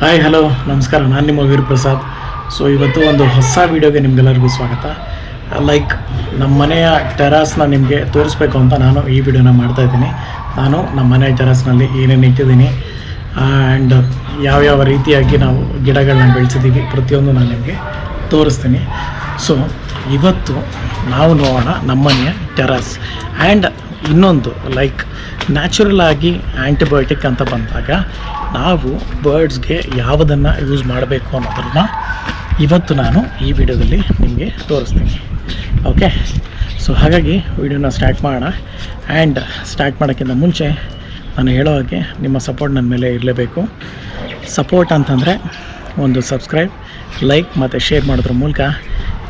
Hi hello ನಮಸ್ಕಾರ. ನಾನು ನಿಮ್ಮ ವೀರ್ ಪ್ರಸಾದ್. ಸೊ ಇವತ್ತು ಒಂದು ಹೊಸ ವೀಡಿಯೋಗೆ ನಿಮಗೆಲ್ಲರಿಗೂ ಸ್ವಾಗತ. ಲೈಕ್ ನಮ್ಮ ಮನೆಯ ಟೆರಾಸ್ನ ನಿಮಗೆ ತೋರಿಸ್ಬೇಕು ಅಂತ ನಾನು ಈ ವಿಡಿಯೋನ ಮಾಡ್ತಾ ಇದ್ದೀನಿ. ನಾನು ನಮ್ಮ ಮನೆಯ ಟೆರಾಸ್ನಲ್ಲಿ ಏನೇನು ಇಟ್ಟಿದ್ದೀನಿ ಆ್ಯಂಡ್ ಯಾವ್ಯಾವ ರೀತಿಯಾಗಿ ನಾವು ಗಿಡಗಳನ್ನ ಬೆಳೆಸಿದ್ದೀವಿ ಪ್ರತಿಯೊಂದು ನಾನು ನಿಮಗೆ ತೋರಿಸ್ತೀನಿ. ಸೊ ಇವತ್ತು ನಾವು ನೋಡೋಣ ನಮ್ಮನೆಯ ಟೆರಾಸ್ ಆ್ಯಂಡ್ ಇನ್ನೊಂದು ಲೈಕ್ ನ್ಯಾಚುರಲ್ ಆಗಿ ಆ್ಯಂಟಿಬಯೋಟಿಕ್ ಅಂತ ಬಂದಾಗ ನಾವು ಬರ್ಡ್ಸ್ಗೆ ಯಾವುದನ್ನು ಯೂಸ್ ಮಾಡಬೇಕು ಅನ್ನೋದನ್ನು ಇವತ್ತು ನಾನು ಈ ವಿಡಿಯೋದಲ್ಲಿ ನಿಮಗೆ ತೋರಿಸ್ತೀನಿ. ಓಕೆ ಸೊ ಹಾಗಾಗಿ ವಿಡಿಯೋನ ಸ್ಟಾರ್ಟ್ ಮಾಡೋಣ. ಆ್ಯಂಡ್ ಸ್ಟಾರ್ಟ್ ಮಾಡೋಕ್ಕಿಂತ ಮುಂಚೆ ನಾನು ಹೇಳೋ ಹಾಗೆ ನಿಮ್ಮ ಸಪೋರ್ಟ್ ನನ್ನ ಮೇಲೆ ಇರಲೇಬೇಕು. ಸಪೋರ್ಟ್ ಅಂತಂದರೆ ಒಂದು ಸಬ್ಸ್ಕ್ರೈಬ್ ಲೈಕ್ ಮತ್ತು ಶೇರ್ ಮಾಡೋದ್ರ ಮೂಲಕ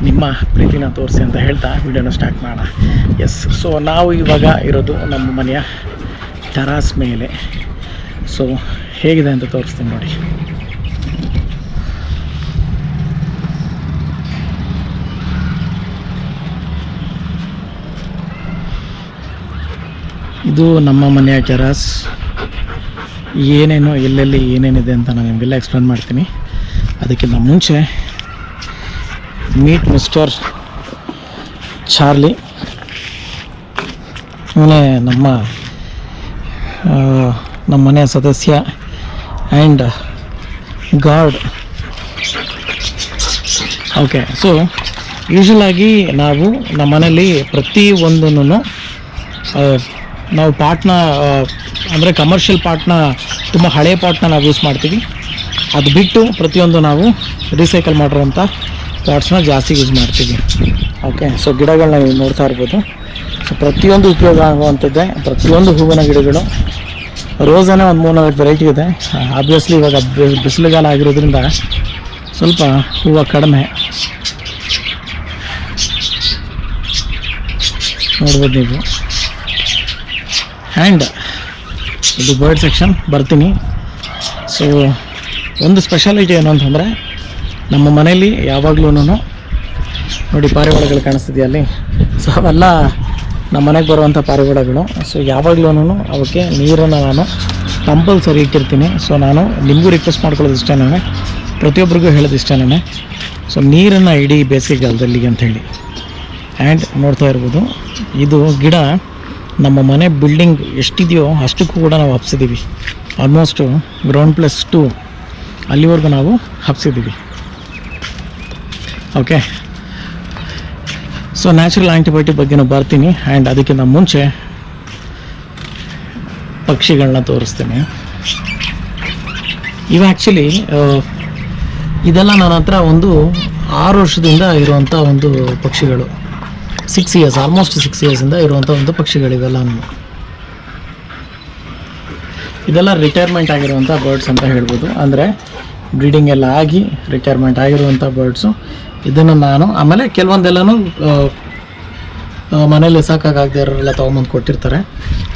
ನಿಮ್ಮ ಪ್ರೀತಿನ ತೋರಿಸಿ ಅಂತ ಹೇಳ್ತಾ ವಿಡಿಯೋನ ಸ್ಟಾರ್ಟ್ ಮಾಡೋಣ. ಎಸ್ ಸೊ ನಾವು ಇವಾಗ ಇರೋದು ನಮ್ಮ ಮನೆಯ ಟರಾಸ್ ಮೇಲೆ. ಸೊ ಹೇಗಿದೆ ಅಂತ ತೋರಿಸ್ತೀನಿ ನೋಡಿ. ಇದು ನಮ್ಮ ಮನೆಯ ಟೆರಾಸ್. ಏನೇನು ಎಲ್ಲೆಲ್ಲಿ ಏನೇನಿದೆ ಅಂತ ನಾನು ನಿಮಗೆಲ್ಲ ಎಕ್ಸ್ಪ್ಲೇನ್ ಮಾಡ್ತೀನಿ. ಅದಕ್ಕಿಂತ ಮುಂಚೆ ಮೀಟ್ ಮಿಸ್ಟರ್ ಚಾರ್ಲಿ. ಇವನೇ ನಮ್ಮ ನಮ್ಮ ಮನೆಯ ಸದಸ್ಯ. ಆ್ಯಂಡ್ ಗಾರ್ಡ್ ಓಕೆ ಸೊ ಯೂಶಲಾಗಿ ನಾವು ನಮ್ಮ ಮನೇಲಿ ಪ್ರತಿ ಒಂದನ್ನು ನಾವು ಪಾಟ್ನ ಅಂದರೆ ಕಮರ್ಷಿಯಲ್ ಪಾಟ್ನ, ತುಂಬ ಹಳೆ ಪಾಟ್ನ ನಾವು ಯೂಸ್ ಮಾಡ್ತೀವಿ. ಅದು ಬಿಟ್ಟು ಪ್ರತಿಯೊಂದು ನಾವು ರೀಸೈಕಲ್ ಮಾಡಿರೋಂಥ ಪಾಟ್ಸ್ನ ಜಾಸ್ತಿ ಯೂಸ್ ಮಾಡ್ತೀವಿ. ಓಕೆ ಸೊ ಗಿಡಗಳನ್ನ ನೀವು ನೋಡ್ತಾ ಇರ್ಬೋದು. ಸೊ ಪ್ರತಿಯೊಂದು ಉಪಯೋಗ ಆಗುವಂಥದ್ದೇ ಪ್ರತಿಯೊಂದು ಹೂವಿನ ಗಿಡಗಳು. ರೋಸನೇ ಒಂದು ಮೂರು ನಾಲ್ಕು ವೆರೈಟಿ ಇದೆ. ಆಬ್ವಿಯಸ್ಲಿ ಇವಾಗ ಬಿಸಿಲುಗಾಲ ಆಗಿರೋದ್ರಿಂದ ಸ್ವಲ್ಪ ಹೂವು ಕಡಿಮೆ. ನೋಡ್ಬೋದು ನೀವು. ಆ್ಯಂಡ್ ಇದು ಬರ್ಡ್ ಸೆಕ್ಷನ್ ಬರ್ತೀನಿ. ಸೊ ಒಂದು ಸ್ಪೆಷಾಲಿಟಿ ಏನು ಅಂತಂದರೆ ನಮ್ಮ ಮನೆಯಲ್ಲಿ ಯಾವಾಗಲೂ ನೋಡಿ ಪಾರಿವಾಳಗಳು ಕಾಣಿಸ್ತಿದೆಯಾ ಅಲ್ಲಿ? ಸೊ ಅವೆಲ್ಲ ನಮ್ಮ ಮನೆಗೆ ಬರುವಂಥ ಪಾರಿವಾಳಗಳು. ಸೊ ಯಾವಾಗಲೂ ಅವಕ್ಕೆ ನೀರನ್ನು ನಾನು ಕಂಪಲ್ಸರಿ ಇಟ್ಟಿರ್ತೀನಿ. ಸೊ ನಾನು ನಿಮಗೂ ರಿಕ್ವೆಸ್ಟ್ ಮಾಡ್ಕೊಳ್ಳೋದು ಇಷ್ಟನೇ ಪ್ರತಿಯೊಬ್ಬರಿಗೂ ಹೇಳೋದು ಇಷ್ಟನೇ ಸೊ ನೀರನ್ನು ಇಡೀ ಬೇಸಿಗೆಗಾಲದಲ್ಲಿ ಅಂತ ಹೇಳಿ. ಆ್ಯಂಡ್ ನೋಡ್ತಾ ಇರ್ಬೋದು, ಇದು ಗಿಡ ನಮ್ಮ ಮನೆ ಬಿಲ್ಡಿಂಗ್ ಎಷ್ಟಿದೆಯೋ ಅಷ್ಟಕ್ಕೂ ಕೂಡ ನಾವು ಹಬ್ಸಿದ್ದೀವಿ ಆಲ್ಮೋಸ್ಟು ಗ್ರೌಂಡ್ ಪ್ಲಸ್ ಟು ಅಲ್ಲಿವರೆಗೂ ನಾವು ಹಬ್ಸಿದ್ದೀವಿ ಓಕೆ ಸೊ ನ್ಯಾಚುರಲ್ ಆ್ಯಂಟಿಬಯೋಟಿಕ್ ಬಗ್ಗೆ ನಾನು ಬರ್ತೀನಿ ಆ್ಯಂಡ್ ಅದಕ್ಕಿಂತ ಮುಂಚೆ ಪಕ್ಷಿಗಳನ್ನ ತೋರಿಸ್ತೀನಿ. ಇವು ಆ್ಯಕ್ಚುಲಿ ಇದೆಲ್ಲ ನನ್ನ ಹತ್ರ ಒಂದು ಆರು ವರ್ಷದಿಂದ ಇರುವಂಥ ಒಂದು ಪಕ್ಷಿಗಳು. ಸಿಕ್ಸ್ ಇಯರ್ಸ್ ಆಲ್ಮೋಸ್ಟ್ ಸಿಕ್ಸ್ ಇಯರ್ಸಿಂದ ಇರುವಂಥ ಒಂದು ಪಕ್ಷಿಗಳಿವೆಲ್ಲ ಇದೆಲ್ಲ ರಿಟೈರ್ಮೆಂಟ್ ಆಗಿರುವಂಥ ಬರ್ಡ್ಸ್ ಅಂತ ಹೇಳ್ಬೋದು. ಅಂದರೆ ಬ್ರೀಡಿಂಗ್ ಎಲ್ಲ ಆಗಿ ರಿಟೈರ್ಮೆಂಟ್ ಆಗಿರುವಂಥ ಬರ್ಡ್ಸು ಇದನ್ನು ನಾನು, ಆಮೇಲೆ ಕೆಲವೊಂದೆಲ್ಲನೂ ಮನೇಲಿ ಸಾಕಾಗದೇ ಇರೋರೆಲ್ಲ ತೊಗೊಂಬಂದು ಕೊಟ್ಟಿರ್ತಾರೆ.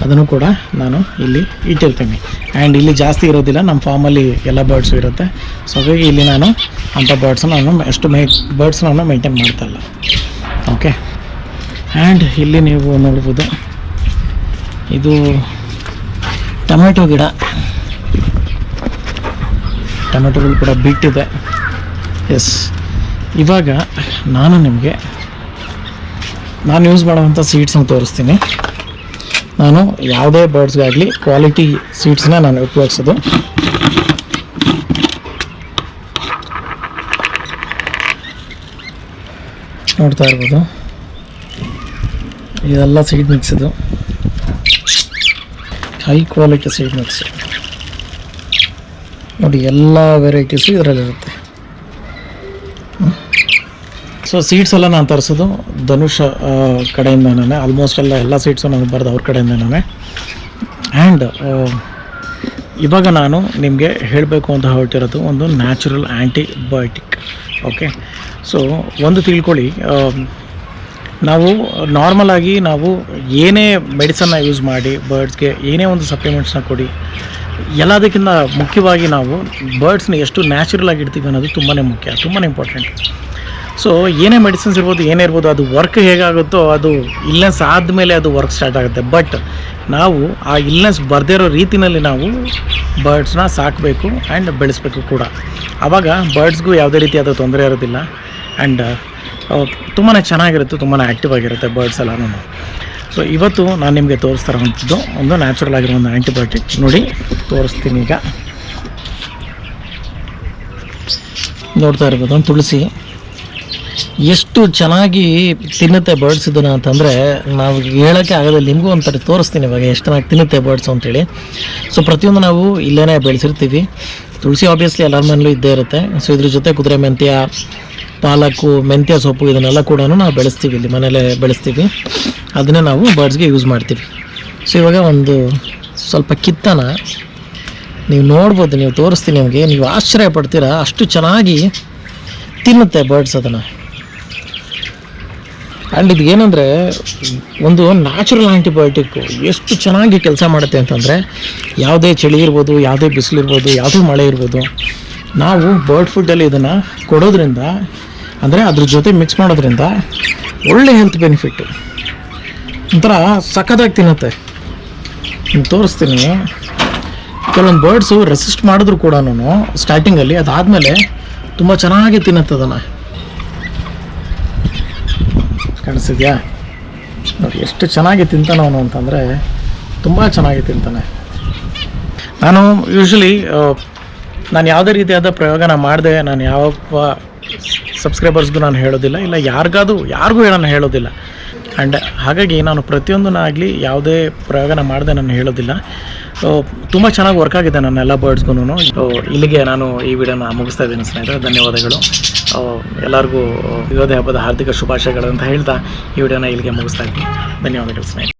ಅದನ್ನು ಕೂಡ ನಾನು ಇಲ್ಲಿ ಇಟ್ಟಿರ್ತೀನಿ. ಆ್ಯಂಡ್ ಇಲ್ಲಿ ಜಾಸ್ತಿ ಇರೋದಿಲ್ಲ, ನಮ್ಮ ಫಾರ್ಮಲ್ಲಿ ಎಲ್ಲ ಬರ್ಡ್ಸು ಇರುತ್ತೆ. ಸೊ ಹಾಗಾಗಿ ಇಲ್ಲಿ ನಾನು ಅಂಥ ಬರ್ಡ್ಸನ್ನ ನಾನು ಅಷ್ಟು ಮೇ ಬರ್ಡ್ಸ್ ನಾನು ಮೇಂಟೈನ್ ಮಾಡ್ತಾಯಿಲ್ಲ ಓಕೆ ಆ್ಯಂಡ್ ಇಲ್ಲಿ ನೀವು ನೋಡ್ಬೋದು, ಇದು ಟೊಮೆಟೊ ಗಿಡ. ಟೊಮೆಟೊಗಳು ಕೂಡ ಬಿಟ್ಟಿದೆ. ಎಸ್ ಇವಾಗ ನಾನು ನಿಮಗೆ ನಾನು ಯೂಸ್ ಮಾಡುವಂಥ ಸೀಡ್ಸನ್ನು ತೋರಿಸ್ತೀನಿ. ನಾನು ಯಾವುದೇ ಬರ್ಡ್ಸ್ಗಾಗಲಿ ಕ್ವಾಲಿಟಿ ಸೀಡ್ಸ್ನ ನಾನು ಉಪಯೋಗಿಸೋದು. ನೋಡ್ತಾ ಇರ್ಬೋದು. ಇದೆಲ್ಲ ಸೀಡ್ ಮಿಕ್ಸ್ ಇದು. ಹೈ ಕ್ವಾಲಿಟಿ ಸೀಡ್ ಮಿಕ್ಸ್ ನೋಡಿ, ಎಲ್ಲ ವೆರೈಟೀಸು ಇದರಲ್ಲಿರುತ್ತೆ. ಸೊ ಸೀಟ್ಸ್ ಎಲ್ಲ ನಾನು ತರಿಸೋದು. ಧನುಷ್ ಕಡೆಯಿಂದನೇ ಆಲ್ಮೋಸ್ಟ್ ಎಲ್ಲ ಎಲ್ಲ ಸೀಟ್ಸು ನಾನು ಬರೆದು ಅವ್ರ ಕಡೆಯಿಂದನೇ ಆ್ಯಂಡ್ ಇವಾಗ ನಾನು ನಿಮಗೆ ಹೇಳಬೇಕು ಅಂತ ಹೊರಟಿರೋದು ಒಂದು ನ್ಯಾಚುರಲ್ ಆ್ಯಂಟಿಬಯೋಟಿಕ್ ಓಕೆ ಸೊ ಒಂದು ತಿಳ್ಕೊಳ್ಳಿ. ನಾವು ನಾರ್ಮಲಾಗಿ ನಾವು ಏನೇ ಮೆಡಿಸನ್ನ ಯೂಸ್ ಮಾಡಿ ಬರ್ಡ್ಸ್ಗೆ ಏನೇ ಒಂದು ಸಪ್ಲಿಮೆಂಟ್ಸ್ನ ಕೊಡಿ, ಎಲ್ಲದಕ್ಕಿಂತ ಮುಖ್ಯವಾಗಿ ನಾವು ಬರ್ಡ್ಸ್ನ ಎಷ್ಟು ನ್ಯಾಚುರಲ್ ಆಗಿ ಇಡ್ತೀವಿ ಅನ್ನೋದು ತುಂಬಾ ಮುಖ್ಯ ತುಂಬಾ ಇಂಪಾರ್ಟೆಂಟ್ ಸೊ ಏನೇ ಮೆಡಿಸಿನ್ಸ್ ಇರ್ಬೋದು, ಏನೇ ಇರ್ಬೋದು, ಅದು ವರ್ಕ್ ಹೇಗಾಗುತ್ತೋ ಅದು ಇಲ್ನೆಸ್ ಆದಮೇಲೆ ಅದು ವರ್ಕ್ ಸ್ಟಾರ್ಟ್ ಆಗುತ್ತೆ. ಬಟ್ ನಾವು ಆ ಇಲ್ನೆಸ್ ಬರದೇ ಇರೋ ರೀತಿಯಲ್ಲಿ ನಾವು ಬರ್ಡ್ಸ್ನ ಸಾಕಬೇಕು ಆ್ಯಂಡ್ ಬೆಳೆಸಬೇಕು ಕೂಡ. ಆವಾಗ ಬರ್ಡ್ಸ್ಗೂ ಯಾವುದೇ ರೀತಿಯಾದ ತೊಂದರೆ ಇರೋದಿಲ್ಲ. ಆ್ಯಂಡ್ ತುಂಬಾ ಚೆನ್ನಾಗಿರುತ್ತೆ ತುಂಬಾ ಆ್ಯಕ್ಟಿವ್ ಆಗಿರುತ್ತೆ ಬರ್ಡ್ಸ್ ಎಲ್ಲನೂ. ಸೊ ಇವತ್ತು ನಾನು ನಿಮಗೆ ತೋರಿಸ್ತಾ ಇರೋವಂಥದ್ದು ಒಂದು ನ್ಯಾಚುರಲ್ ಆಗಿರೋ ಒಂದು ಆ್ಯಂಟಿಬಯೋಟಿಕ್ ನೋಡಿ, ತೋರಿಸ್ತೀನಿ ಈಗ. ನೋಡ್ತಾ ಇರ್ಬೋದು, ಒಂದು ತುಳಸಿ. ಎಷ್ಟು ಚೆನ್ನಾಗಿ ತಿನ್ನುತ್ತೆ ಬರ್ಡ್ಸ್ ಇದನ್ನು ಅಂತಂದರೆ ನಾವು ಹೇಳೋಕ್ಕೆ ಆಗೋದಿಲ್ಲ ನಿಮಗೂ ಒಂಥರ ತೋರಿಸ್ತೀನಿ ಇವಾಗ ಎಷ್ಟು ಚೆನ್ನಾಗಿ ತಿನ್ನುತ್ತೆ ಬರ್ಡ್ಸ್ ಅಂತೇಳಿ. ಸೊ ಪ್ರತಿಯೊಂದು ನಾವು ಇಲ್ಲೇ ಬೆಳೆಸಿರ್ತೀವಿ. ತುಳಸಿ ಆಬ್ವಿಯಸ್ಲಿ ಎಲ್ಲರ ಮನೇಲೂ ಇದ್ದೇ ಇರುತ್ತೆ. ಸೊ ಇದ್ರ ಜೊತೆ ಕುದುರೆ ಮೆಂತ್ಯ ಪಾಲಕ್ಕು ಮೆಂತ್ಯ ಸೊಪ್ಪು ಇದನ್ನೆಲ್ಲ ಕೂಡ ನಾವು ಬೆಳೆಸ್ತೀವಿ ಇಲ್ಲಿ ಮನೇಲೇ ಬೆಳೆಸ್ತೀವಿ. ಅದನ್ನೇ ನಾವು ಬರ್ಡ್ಸ್ಗೆ ಯೂಸ್ ಮಾಡ್ತೀವಿ. ಸೊ ಇವಾಗ ಒಂದು ಸ್ವಲ್ಪ ಕಿತ್ತನ ನೀವು ನೋಡ್ಬೋದು, ನೀವು ತೋರಿಸ್ತೀನಿ ನಿಮಗೆ. ನೀವು ಆಶ್ಚರ್ಯ ಪಡ್ತೀರಾ ಅಷ್ಟು ಚೆನ್ನಾಗಿ ತಿನ್ನುತ್ತೆ ಬರ್ಡ್ಸ್ ಅದನ್ನು. ಆ್ಯಂಡ್ ಇದು ಏನಂದರೆ, ಒಂದು ನ್ಯಾಚುರಲ್ ಆ್ಯಂಟಿಬಯೋಟಿಕ್ಕು ಎಷ್ಟು ಚೆನ್ನಾಗಿ ಕೆಲಸ ಮಾಡುತ್ತೆ ಅಂತಂದರೆ, ಯಾವುದೇ ಚಳಿ ಇರ್ಬೋದು, ಯಾವುದೇ ಬಿಸಿಲು ಇರ್ಬೋದು, ಯಾವುದೇ ಮಳೆ ಇರ್ಬೋದು, ನಾವು ಬರ್ಡ್ ಫುಡ್ಡಲ್ಲಿ ಇದನ್ನು ಕೊಡೋದ್ರಿಂದ, ಅಂದರೆ ಅದ್ರ ಜೊತೆ ಮಿಕ್ಸ್ ಮಾಡೋದ್ರಿಂದ ಒಳ್ಳೆ ಹೆಲ್ತ್ ಬೆನಿಫಿಟ್ಟು ಒಂಥರ ಸಖತ್ತಾಗಿ ತಿನ್ನುತ್ತೆ. ತೋರಿಸ್ತೀನಿ. ಕೆಲವೊಂದು ಬರ್ಡ್ಸು ರೆಸಿಸ್ಟ್ ಮಾಡಿದ್ರು ಕೂಡ ಸ್ಟಾರ್ಟಿಂಗಲ್ಲಿ ಅದಾದಮೇಲೆ ತುಂಬ ಚೆನ್ನಾಗಿ ತಿನ್ನುತ್ತೆ ಅದನ್ನು. ಕಾಣಿಸಿದ್ಯಾ ನೋಡಿ, ಎಷ್ಟು ಚೆನ್ನಾಗಿ ತಿಂತಾನೆ ಅವನು ಅಂತಂದರೆ ತುಂಬ ಚೆನ್ನಾಗಿ ತಿಂತಾನೆ. ನಾನು ಯೂಶ್ವಲಿ ನಾನು ಯಾವುದೇ ರೀತಿಯಾದ ಪ್ರಯೋಗನ ಮಾಡಿದೆ, ನಾನು ಯಾವ ಸಬ್ಸ್ಕ್ರೈಬರ್ಸ್ಗೂ ನಾನು ಹೇಳೋದಿಲ್ಲ, ಇಲ್ಲ ಯಾರಿಗಾದ್ರೂ, ಯಾರಿಗೂ ನಾನು ಹೇಳೋದಿಲ್ಲ. ಆ್ಯಂಡ್ ಹಾಗಾಗಿ ನಾನು ಪ್ರತಿಯೊಂದನ್ನಾಗಲಿ ಯಾವುದೇ ಪ್ರಯೋಗನ ಮಾಡದೆ ನಾನು ಹೇಳೋದಿಲ್ಲ. ತುಂಬ ಚೆನ್ನಾಗಿ ವರ್ಕ್ ಆಗಿದೆ ನನ್ನ ಎಲ್ಲ ಬರ್ಡ್ಸ್ಗೂ ಇಲ್ಲಿಗೆ ನಾನು ಈ ವಿಡಿಯೋನ ಮುಗಿಸ್ತಾ ಇದ್ದೀನಿ ಸ್ನೇಹಿತರೆ. ಧನ್ಯವಾದಗಳು. ಎಲ್ಲರಿಗೂ ಯುಗೋದಯ ಹಬ್ಬದ ಹಾರ್ದಿಕ ಶುಭಾಶಯಗಳು ಅಂತ ಹೇಳ್ತಾ ಈ ವಿಡಿಯೋನ ಇಲ್ಲಿಗೆ ಮುಗಿಸ್ತಾ ಇದ್ದೀನಿ. ಧನ್ಯವಾದಗಳು ಸ್ನೇಹಿತರೆ.